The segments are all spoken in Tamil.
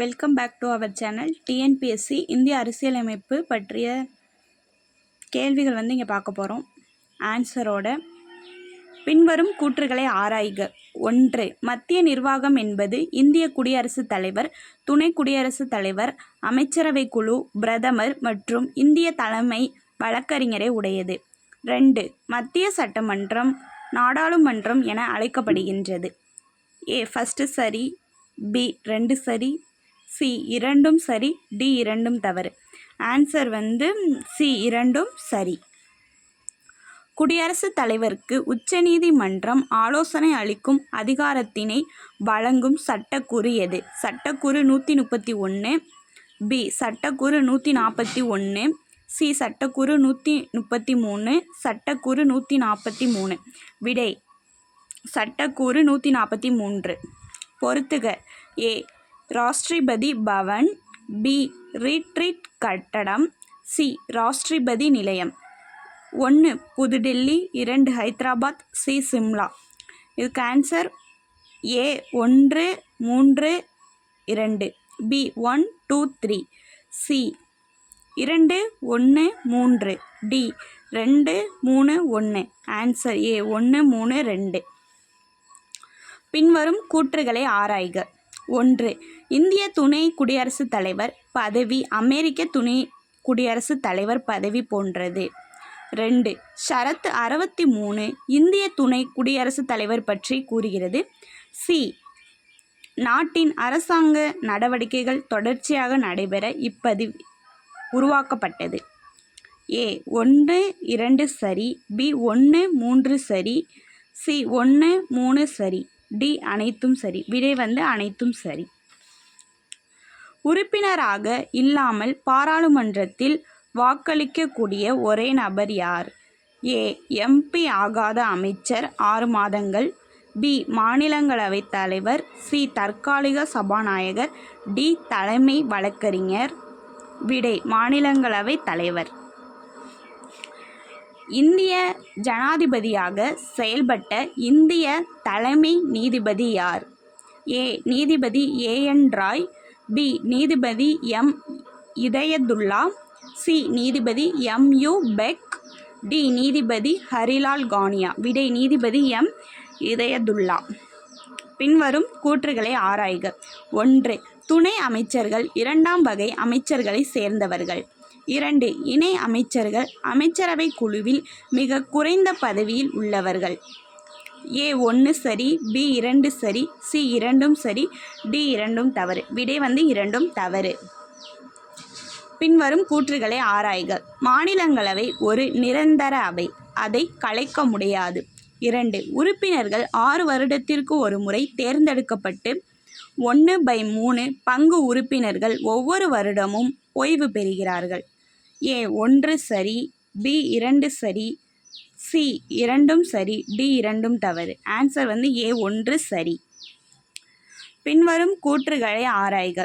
Welcome back to our channel TNPSC இந்திய அரசியலமைப்பு பற்றிய கேள்விகள் வந்து இங்கே பார்க்க போகிறோம் ஆன்சரோட பின்வரும் கூற்றுகளை ஆராய்க. ஒன்று மத்திய நிர்வாகம் என்பது இந்திய குடியரசுத் தலைவர் துணை குடியரசுத் தலைவர் அமைச்சரவை குழு பிரதமர் மற்றும் இந்திய தலைமை வழக்கறிஞரை உடையது. ரெண்டு மத்திய சட்டமன்றம் நாடாளுமன்றம் என அழைக்கப்படுகின்றது. ஏ ஃபஸ்ட்டு சரி பி ரெண்டு சரி சி இரண்டும் சரி டி இரண்டும் தவறு. ஆன்சர் வந்து சி இரண்டும் சரி. குடியரசுத் தலைவருக்கு உச்சநீதிமன்றம் ஆலோசனை அளிக்கும் அதிகாரத்தினை வழங்கும் சட்டக்கூறு எது? சட்டக்கூறு நூற்றி முப்பத்தி ஒன்று பி சட்டக்கூறு நூற்றி நாற்பத்தி ஒன்று சி சட்டக்கூறு நூற்றி முப்பத்தி மூணு சட்டக்கூறு நூற்றி நாற்பத்தி மூணு. விடை சட்டக்கூறு நூற்றி நாற்பத்தி மூன்று. பொறுத்துக. A Rashtrapati Bhavan B. Retreat கட்டடம் சி. ராஷ்டிரபதி நிலையம். ஒன்று புதுடெல்லி இரண்டு ஹைதராபாத் சி. சிம்லா. இதுக்கு ஆன்சர் ஏ ஒன்று மூன்று இரண்டு. B one two three C இரண்டு ஒன்று மூன்று. டி ரெண்டு மூணு ஒன்று ஆன்சர் ஏ ஒன்று மூணு ரெண்டு. பின்வரும் கூற்றுகளை ஆராய்க. ஒன்று. இந்திய துணை குடியரசுத் தலைவர் பதவி அமெரிக்க துணை குடியரசுத் தலைவர் பதவி போன்றது. ரெண்டு. ஷரத் அறுபத்தி மூணு இந்திய துணை குடியரசுத் தலைவர் பற்றி கூறுகிறது. சி. நாட்டின் அரசாங்க நடவடிக்கைகள் தொடர்ச்சியாக நடைபெற இப்பதிவு உருவாக்கப்பட்டது. ஏ. ஒன்று இரண்டு சரி பி. ஒன்று மூன்று சரி சி. ஒன்று மூணு சரி. டி அனைத்தும் சரி. விடை வந்து அனைத்தும் சரி. உறுப்பினராக இல்லாமல் பாராளுமன்றத்தில் வாக்களிக்கக்கூடிய ஒரே நபர் யார்? ஏ. எம்பி ஆகாத அமைச்சர் ஆறு மாதங்கள். பி. மாநிலங்களவை தலைவர் சி தற்காலிக சபாநாயகர் டி. தலைமை வழக்கறிஞர். விடை மாநிலங்களவை தலைவர். இந்திய ஜனாதிபதியாக செயல்பட்ட இந்திய தலைமை நீதிபதி யார்? ஏ. நீதிபதி ஏஎன் ராய். பி. நீதிபதி எம். இதயதுல்லா சி. நீதிபதி எம். யு. பெக். டி. நீதிபதி ஹரிலால் கானியா. விடை நீதிபதி எம். இதயதுல்லா பின்வரும் கூற்றுகளை ஆராய்க. ஒன்று. துணை அமைச்சர்கள் இரண்டாம் வகை அமைச்சர்களை சேர்ந்தவர்கள். இரண்டு இணை அமைச்சர்கள் அமைச்சரவை குழுவில் மிக குறைந்த பதவியில் உள்ளவர்கள். ஏ ஒன்று சரி பி இரண்டு சரி சி இரண்டும் சரி டி இரண்டும் தவறு. விடை வந்து இரண்டும் தவறு. பின்வரும் கூற்றுகளை ஆராய்க. மாநிலங்களவை ஒரு நிரந்தர அவை. அதை கலைக்க முடியாது. இரண்டு உறுப்பினர்கள் ஆறு வருடத்திற்கு ஒரு முறை தேர்ந்தெடுக்கப்பட்டு ஒன்று பை மூணு பங்கு உறுப்பினர்கள் ஒவ்வொரு வருடமும் ஓய்வு பெறுகிறார்கள். ஏ ஒன்று சரி பி இரண்டு சரி சி இரண்டும் சரி டி இரண்டும் தவறு. ஆன்சர் வந்து ஏ ஒன்று சரி. பின்வரும் கூற்றுகளை ஆராய்க.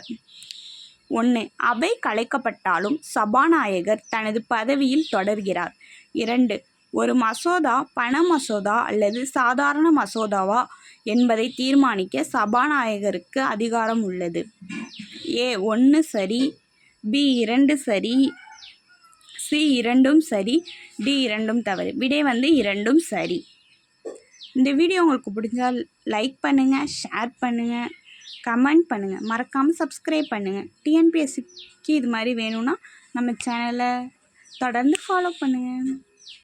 ஒன்று அவை கலைக்கப்பட்டாலும் சபாநாயகர் தனது பதவியில் தொடர்கிறார். இரண்டு ஒரு மசோதா பண மசோதா அல்லது சாதாரண மசோதாவா என்பதை தீர்மானிக்க சபாநாயகருக்கு அதிகாரம் உள்ளது. ஏ ஒன்று சரி பி இரண்டு சரி சி இரண்டும் சரி டி இரண்டும் தவறு. விடை வந்து இரண்டும் சரி. இந்த வீடியோ உங்களுக்கு பிடிச்சால் லைக் பண்ணுங்கள் ஷேர் பண்ணுங்கள் கமெண்ட் பண்ணுங்கள் மறக்காமல் சப்ஸ்கிரைப் பண்ணுங்கள் டிஎன்பிஎஸ்சிக்கு இது மாதிரி வேணும்னா நம்ம சேனலை தொடர்ந்து ஃபாலோ பண்ணுங்கள்